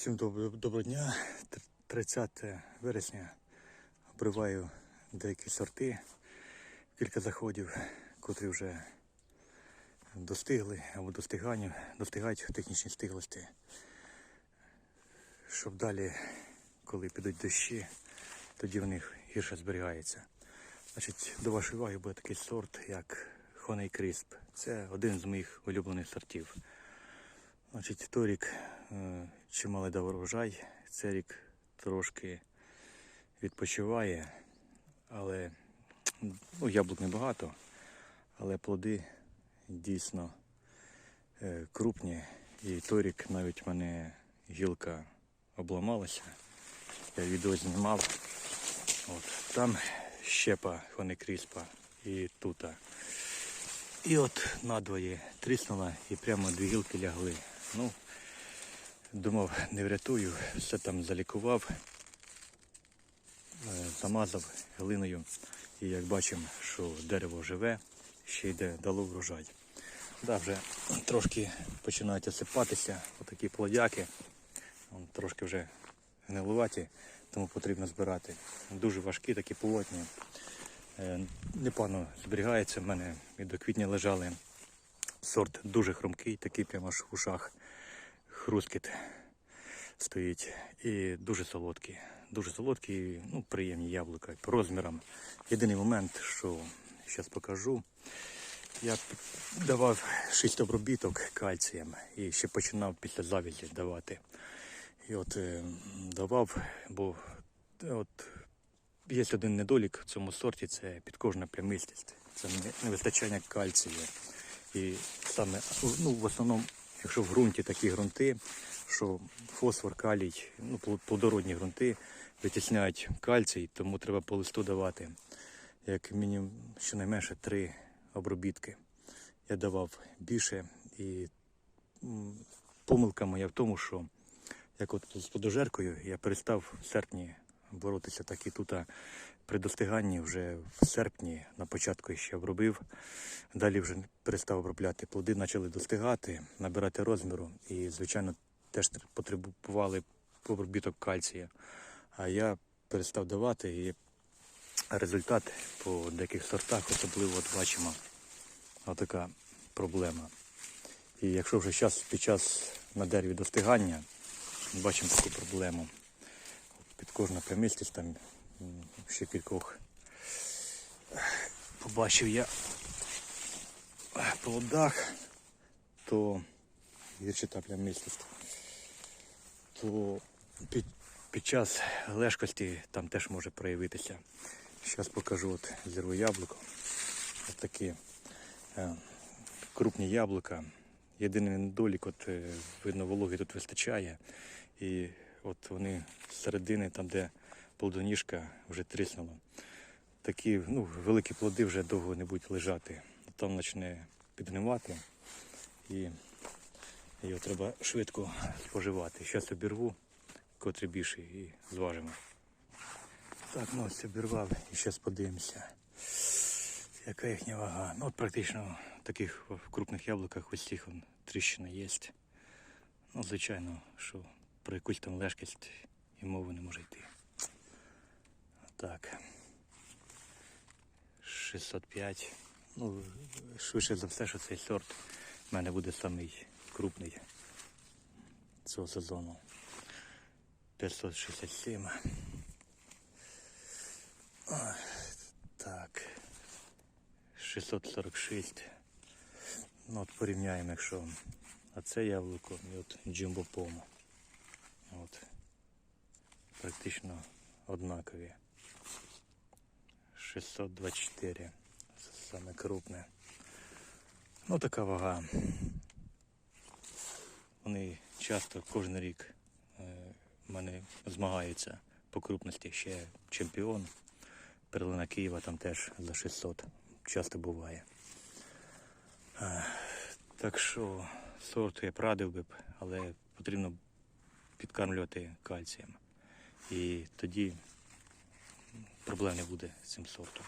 Всім доброго, доброго дня. 30 вересня обриваю деякі сорти, кілька заходів, котрі вже достигли або достигають, достигають технічні стиглості. Щоб далі, коли підуть дощі, тоді в них гірше зберігається. Значить, до вашої уваги буде такий сорт, як Honey Crisp. Це один з моїх улюблених сортів. Значить, той е, дав урожай, цей рік трошки відпочиває, але ну, яблук небагато, але плоди дійсно е, крупні. І той рік навіть в мене гілка обламалася. Я відео знімав. От, там щепа хонекріспа і тута. І от надвоє тріснула і прямо дві гілки лягли. Ну, думав, не врятую, все там залікував, е, замазав глиною. І як бачимо, що дерево живе, ще йде дало врожай. Да, вже трошки починають осипатися, отакі плодяки. Трошки вже гнилуваті, тому потрібно збирати. Дуже важкі, такі плотні. Е, Непогано зберігається в мене і до квітня лежали. Сорт дуже хрумкий, такий прямо аж в ушах хрускіт стоїть. І дуже солодкий. Дуже солодкі, ну, приємні яблука по розмірам. Єдиний момент, що зараз покажу. Я давав 6 обробіток кальцієм і ще починав після завізі давати. І от е, давав, бо е, от Є один недолік в цьому сорті це підкожна плямистість. Це не- невистачання кальцію. І саме ну, в основному, якщо в ґрунті такі ґрунти, що фосфор, калій, ну, плодородні ґрунти витісняють кальцій, тому треба по листу давати як мінімум щонайменше три обробітки. Я давав більше і помилка моя в тому, що як от з подожеркою я перестав в серпні боротися, так і тут при достиганні вже в серпні на початку ще обробив. Далі вже перестав обробляти. Плоди почали достигати, набирати розміру і, звичайно, теж потребували обробіток кальція. А я перестав давати і результат по деяких сортах, особливо от бачимо, отака проблема. І якщо вже зараз під час на дереві достигання, бачимо таку проблему. Під кожна примістість там ще кількох побачив я в плодах, то гірчита плямистість, то під, під час лежкості там теж може проявитися. Зараз покажу от зірву яблуко. Ось такі е, крупні яблука. Єдиний недолік, от е, видно, вологи тут вистачає. І от вони з середини, там, де плодоніжка, вже тріснуло. Такі ну, великі плоди вже довго не будуть лежати. Там почне підгнивати і його треба швидко споживати. Зараз обірву, котрий більший, і зважимо. Так, ну ось обірвав і зараз подивимося. Яка їхня вага? Ну, от практично в таких крупних яблуках ось цих тріщина є. Ну, звичайно, що про якусь там лежкість і мови не може йти. Так. 605. Ну, швидше за все, що цей сорт в мене буде самий крупний цього сезону. 567. Так. 646. Ну, от порівняємо, якщо оце яблуко і от Pomo. От. Практично однакові. 624. Це саме. Ну така вага. Вони часто кожен рік е, в мене змагаються по крупності. Ще чемпіон. Перлина Києва там теж за 600. Часто буває. Е, Так що сорт я прадив би, б, але потрібно підкармлювати кальцієм. І тоді проблем не буде з цим сортом.